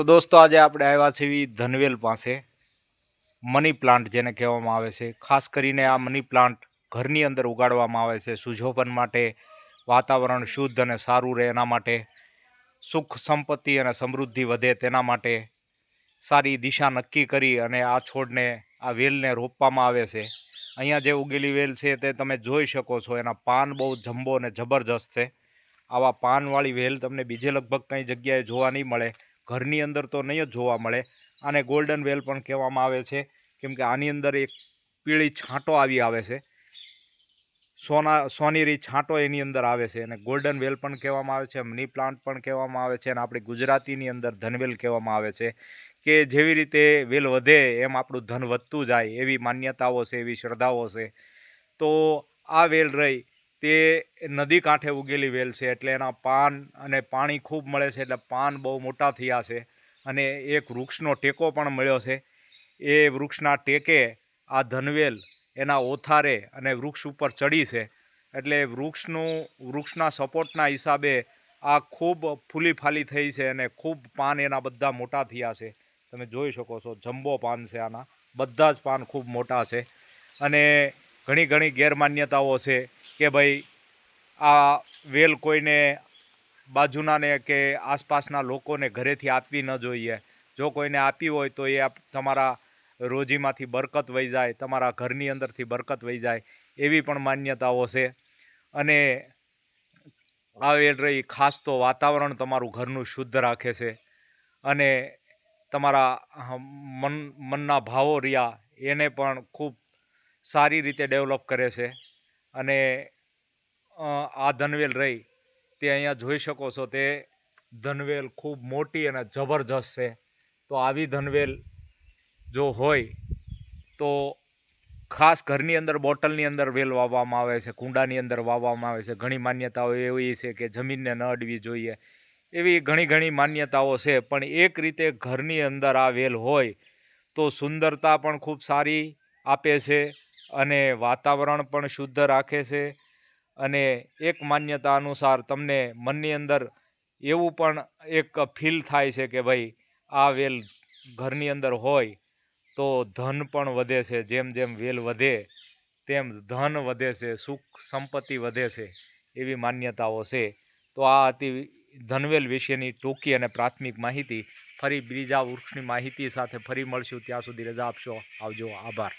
તો દોસ્તો, આજે આપણે આવ્યા છીએ ધનવેલ પાસે. મની પ્લાન્ટ જેને કહેવામાં આવે છે. ખાસ કરીને આ મની પ્લાન્ટ ઘરની અંદર ઉગાડવામાં આવે છે. સુશોભન માટે વાતાવરણ શુદ્ધ અને સારું રહે એના માટે. સુખ સંપત્તિ અને સમૃદ્ધિ વધે તેના માટે સારી દિશા નક્કી કરી અને આ છોડને, આ વેલને રોપવામાં આવે છે. અહીંયા જે ઉગેલી વેલ છે તે તમે જોઈ શકો છો. એના પાન બહુ જંબો અને જબરજસ્ત છે. આવા પાનવાળી વેલ તમને બીજે લગભગ કંઈ જગ્યાએ જોવા નહીં મળે. ઘરની અંદર તો નહીં જ જોવા મળે. આને ગોલ્ડન વેલ પણ કહેવામાં આવે છે. કેમ કે આની અંદર એક પીળી છાંટો આવી આવે છે. સોના, સોનેરી છાંટો એની અંદર આવે છે અને ગોલ્ડન વેલ પણ કહેવામાં આવે છે મની પ્લાન્ટ પણ કહેવામાં આવે છે અને આપણી ગુજરાતીની અંદર ધનવેલ કહેવામાં આવે છે કે જેવી રીતે વેલ વધે એમ આપણું ધન વધતું જાય એવી માન્યતાઓ છે, એવી શ્રદ્ધાઓ છે. તો આ વેલ રહી તે નદી કાંઠે ઉગેલી વેલ છે એટલે એના પાન અને પાણી ખૂબ મળે છે એટલે પાન બહુ મોટા થયા છે અને એક વૃક્ષનો ટેકો પણ મળ્યો છે. એ વૃક્ષના ટેકે આ ધનવેલ એના ઓથારે અને વૃક્ષ ઉપર ચડી છે એટલે વૃક્ષનું, વૃક્ષના સપોર્ટના હિસાબે આ ખૂબ ફૂલી ફાલી થઈ છે અને ખૂબ પાન એના બધા મોટા થયા છે. તમે જોઈ શકો છો જમ્બો પાન છે આના. બધા જ પાન ખૂબ મોટા છે અને ઘણી ઘણી ગેરમાન્યતાઓ છે. કે ભાઈ, આ વેલ કોઈને બાજુનાને કે આસપાસના લોકોને ઘરેથી આપવી ન જોઈએ. જો કોઈને આપી હોય તો એ તમારા રોજીમાંથી બરકત વહી જાય, તમારા ઘરની અંદરથી બરકત વહી જાય, એવી પણ માન્યતાઓ છે. અને આ વેલ રહી ખાસ તો વાતાવરણ તમારું ઘરનું શુદ્ધ રાખે છે. અને તમારા મન, મનના ભાવો રહ્યા, એને પણ ખૂબ સારી રીતે ડેવલપ કરે છે. અને આ ધનવેલ રહી, તે અહીંયા જોઈ શકો છો તે ધનવેલ ખૂબ મોટી અને જબરજસ્ત છે. તો આવી ધનવેલ જો હોય, તો ખાસ ઘરની અંદર બોટલની અંદર વેલ વાવવામાં આવે છે, કુંડાની અંદર વાવવામાં આવે છે. ઘણી માન્યતાઓ એવી છે કે જમીનને ન અડવી જોઈએ. એવી ઘણી ઘણી માન્યતાઓ છે, પણ એક રીતે ઘરની અંદર આ વેલ હોય, તો સુંદરતા પણ ખૂબ સારી આપે છે. અને વાતાવરણ પણ શુદ્ધ રાખે છે અને એક માન્યતા અનુસાર તમને મનની અંદર એવું પણ એક ફીલ થાય છે કે ભાઈ આ વેલ ઘરની અંદર હોય તો ધન પણ વધે છે, જેમ જેમ વેલ વધે તેમ ધન વધે છે, સુખ સંપત્તિ વધે છે એવી માન્યતાઓ છે. તો આ હતી ધનવેલ વિશેની ટૂંકી અને પ્રાથમિક માહિતી. ફરી બીજા વૃક્ષની માહિતી સાથે ફરી મળશું. ત્યાં સુધી રજા આપશો. આવજો. આભાર.